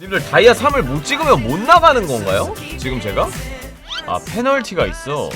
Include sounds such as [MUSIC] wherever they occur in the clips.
님들 다이아 3을 못 찍으면 못 나가는 건가요? 지금 제가? 아 페널티가 있어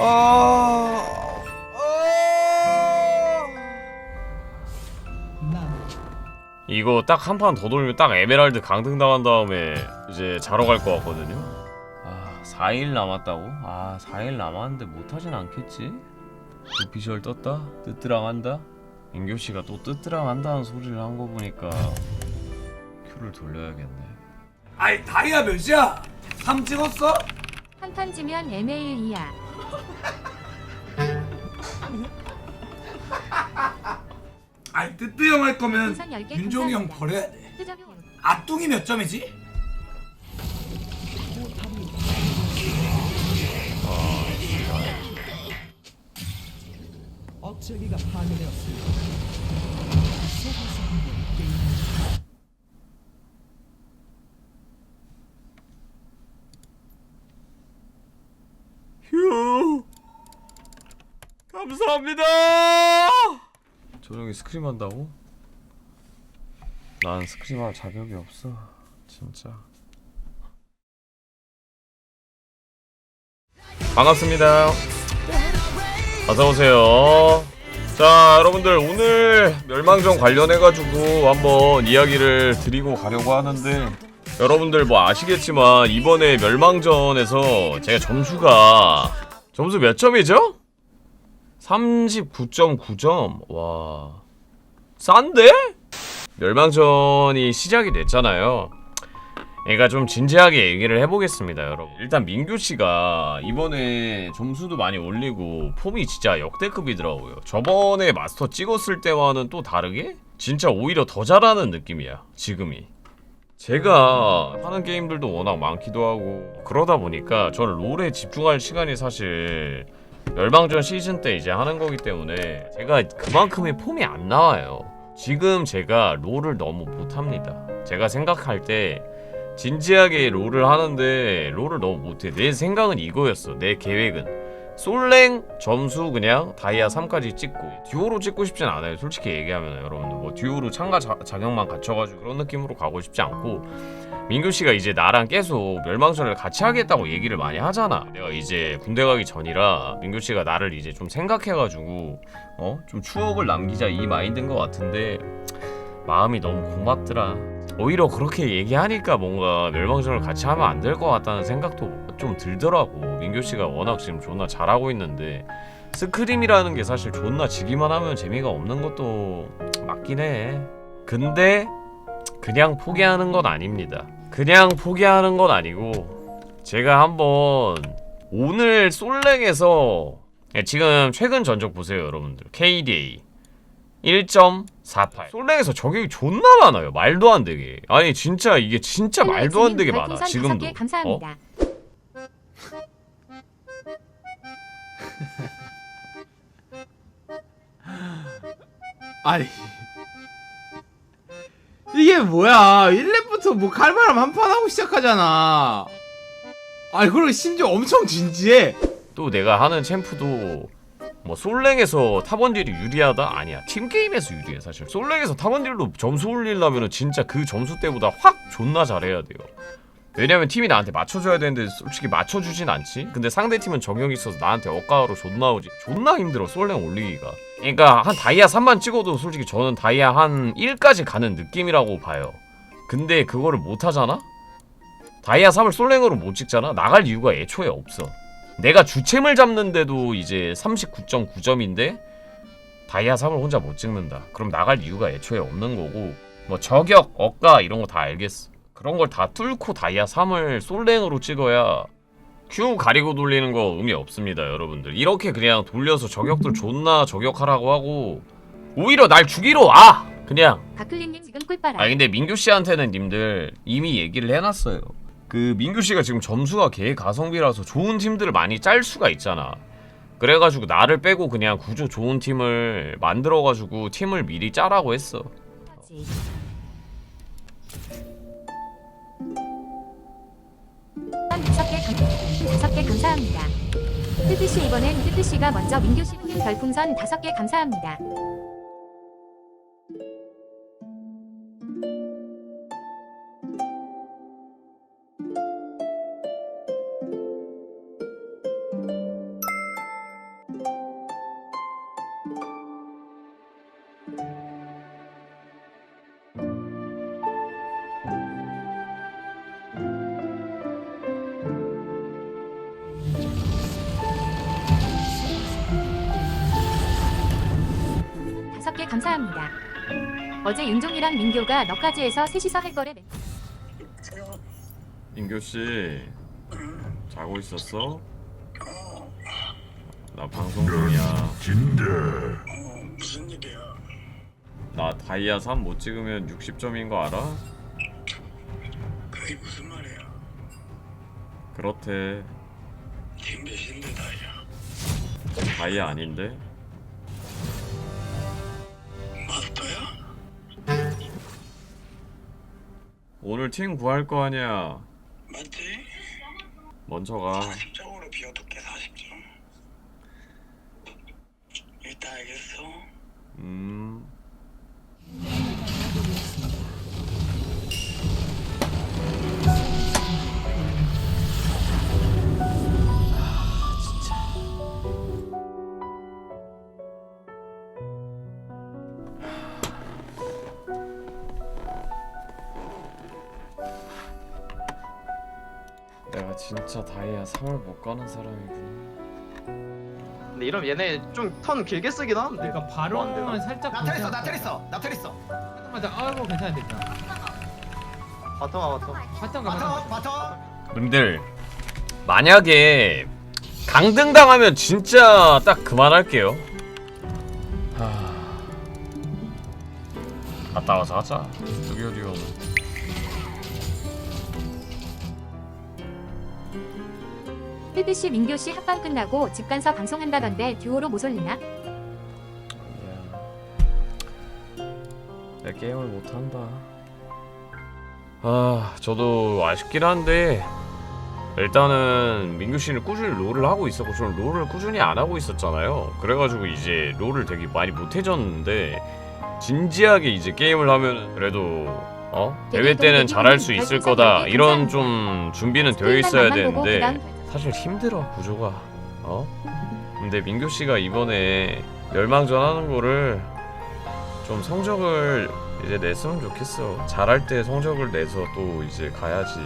아... 이거 딱 한 판 더 돌면 딱 에메랄드 강등 당한 다음에 이제 자러 갈 것 같거든요. 아 4일 남았다고? 아 4일 남았는데 못 하진 않겠지? 또 비주얼 떴다? 뜨뜨랑 한다? 인교 씨가 또 뜨뜨랑 한다는 소리를 한 거 보니까 큐를 돌려야겠네. 아이 다이아 몇이야? 3 찍었어? 한 판 지면 ML2야. [LAUGHS] 아이 뜨뜨 형 할 거면 우선 윤종이 형 감사합니다. 버려야 돼 뜨적이 아뚱이 몇 점이지? 억제기가 파괴되었습니다. 휴 감사합니다 조정이 스크림 한다고? 난 스크림 할 자격이 없어 진짜 반갑습니다 어서 오세요 자 여러분들 오늘 멸망전 관련해 가지고 한번 이야기를 드리고 가려고 하는데 여러분들 뭐 아시겠지만 이번에 멸망전에서 제가 점수가 점수 몇 점이죠? 39.9점 와. 싼데? 멸망전이 시작이 됐잖아요. 그러니까 좀 진지하게 얘기를 해보겠습니다 여러분. 일단 민규씨가 이번에 점수도 많이 올리고 폼이 진짜 역대급이더라고요. 저번에 마스터 찍었을 때와는 또 다르게 진짜 오히려 더 잘하는 느낌이야 지금이. 제가 하는 게임들도 워낙 많기도 하고 그러다 보니까 저는 롤에 집중할 시간이 사실 멸망전 시즌 때 이제 하는 거기 때문에 제가 그만큼의 폼이 안 나와요. 지금 제가 롤을 너무 못합니다. 제가 생각할 때 진지하게 롤을 하는데 롤을 너무 못해. 내 생각은 이거였어. 내 계획은 솔랭 점수 그냥 다이아 3까지 찍고 듀오로 찍고 싶진 않아요. 솔직히 얘기하면 여러분들 뭐 듀오로 참가 자, 자격만 갖춰가지고 그런 느낌으로 가고 싶지 않고 민규 씨가 이제 나랑 계속 멸망전을 같이 하겠다고 얘기를 많이 하잖아. 내가 이제 군대 가기 전이라 민규 씨가 나를 이제 좀 생각해가지고 어 좀 추억을 남기자 이 마인드인 것 같은데 마음이 너무 고맙더라. 오히려 그렇게 얘기하니까 뭔가 멸망전을 같이 하면 안 될 것 같다는 생각도 좀 들더라고. 민규 씨가 워낙 지금 존나 잘하고 있는데 스크림이라는 게 사실 존나 지기만 하면 재미가 없는 것도 맞긴 해. 근데 그냥 포기하는 건 아닙니다. 그냥 포기하는 건 아니고 제가 한번 오늘 솔랭에서 예, 지금 최근 전적 보세요 여러분들. KDA 1.48 솔랭에서 저격이 존나 많아요 말도 안 되게. 아니 진짜 이게 진짜 말도 안 되게 많아 지금도. 어? 감사합니다. [LAUGHS] 아니. 이게 뭐야? 1렙 부터 뭐 칼바람 한 판 하고 시작하잖아. 아니 그리고 심지어 엄청 진지해. 또 내가 하는 챔프도 뭐 솔랭에서 탑원딜이 유리하다? 아니야. 팀게임에서 유리해 사실. 솔랭에서 탑원딜로 점수 올리려면 진짜 그 점수 때보다 확 존나 잘해야 돼요. 왜냐면 팀이 나한테 맞춰줘야 되는데 솔직히 맞춰주진 않지? 근데 상대 팀은 정형이 있어서 나한테 억가로 존나 오지. 존나 힘들어 솔랭 올리기가. 그러니까 한 다이아 3만 찍어도 솔직히 저는 다이아 한 1까지 가는 느낌이라고 봐요 근데 그거를 못하잖아? 다이아 3을 솔랭으로 못 찍잖아? 나갈 이유가 애초에 없어 내가 주챔을 잡는데도 이제 39.9점인데 다이아 3을 혼자 못 찍는다. 그럼 나갈 이유가 애초에 없는 거고 뭐 저격, 억가 이런 거 다 알겠어. 그런 걸 다 뚫고 다이아 3을 솔랭으로 찍어야 Q 가리고 돌리는 거 의미 없습니다, 여러분들. 이렇게 그냥 돌려서 저격들 존나 저격하라고 하고 오히려 날 죽이러 와 그냥 가클린님 지금 꿀빨아. 아 근데 민규 씨한테는 님들 이미 얘기를 해놨어요. 그 민규 씨가 지금 점수가 개 가성비라서 좋은 팀들을 많이 짤 수가 있잖아. 그래가지고 나를 빼고 그냥 구조 좋은 팀을 만들어가지고 팀을 미리 짜라고 했어. 감, 개 감사합니다. 뜨뜻이 이번엔 뜨뜻이가 먼저 민규 씨 별풍선 다섯 개 감사합니다. 감사합니다. 어제 윤종이랑 민규가 너까지 해서 셋이서 할 거래. 민규 씨 자고 있었어? 나 방송 중이야. 무슨 일이야? 나 다이아 3 못 찍으면 60점인 거 알아? 그게 무슨 말이야? 그렇대. 팀 몇인데 다야? 다이아 아닌데? 오늘 팀 구할 거 아니야. 맞지? 먼저 가. 40점으로 비워둘게 40점 일단 알겠어 음. 내가 진짜 다이아 3을 못 가는 사람이구나. 근데 이러면 얘네 좀 턴 길게 쓰긴 하는데. 그러니까 되나? 바로는 살짝 나 테리스 나 테리스 나 테리스 맞아 아이고 괜찮아 됐다 바텀아 바텀. 바텀 가 바텀 바텀. 님들 만약에 강등 당하면 진짜 딱 그만할게요. 하... 갔다 와서 하자. 여기 어디 오 는? 뜨뜻이 민규 씨 합방 끝나고 집 간서 방송한다던데 듀오로 모솔리나? 내 게임을 못 한다. 아, 저도 아쉽긴 한데 일단은 민규 씨는 꾸준히 롤을 하고 있었고 저는 롤을 꾸준히 안 하고 있었잖아요. 그래가지고 이제 롤을 되게 많이 못해졌는데 진지하게 이제 게임을 하면 그래도 어 대회 때는 잘할 수 있을 거다 이런 좀 준비는 되어 있어야 되는데 사실 힘들어 구조가 어 근데 민규 씨가 이번에 멸망전 하는 거를 좀 성적을 이제 냈으면 좋겠어. 잘할 때 성적을 내서 또 이제 가야지.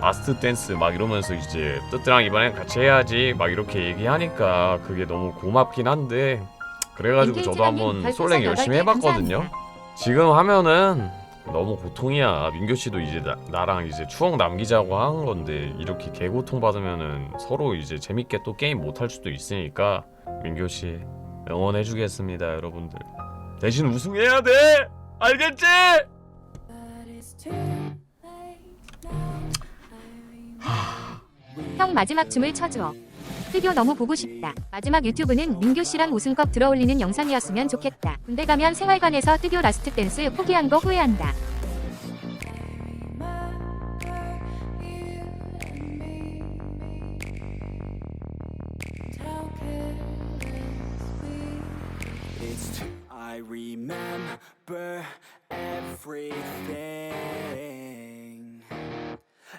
마스트 댄스 막 이러면서 이제 뜨뜨랑 이번엔 같이 해야지 막 이렇게 얘기하니까 그게 너무 고맙긴 한데 그래가지고 저도 한번 솔랭 열심히 해봤거든요. 지금 하면은 너무 고통이야. 민규 씨도 이제 나, 나랑 이제 추억 남기자고 하는 건데 이렇게 개고통 받으면은 서로 이제 재밌게 또 게임 못 할 수도 있으니까 민규 씨 응원해주겠습니다, 여러분들. 대신 우승해야 돼. 알겠지? 형 마지막 춤을 춰줘. 뜨교 너무 보고 싶다. 마지막 유튜브는 민규 씨랑 우승컵 들어올리는 영상이었으면 좋겠다. 군대 가면 생활관에서 뜨교 라스트 댄스 포기한 거 후회한다. I remember everything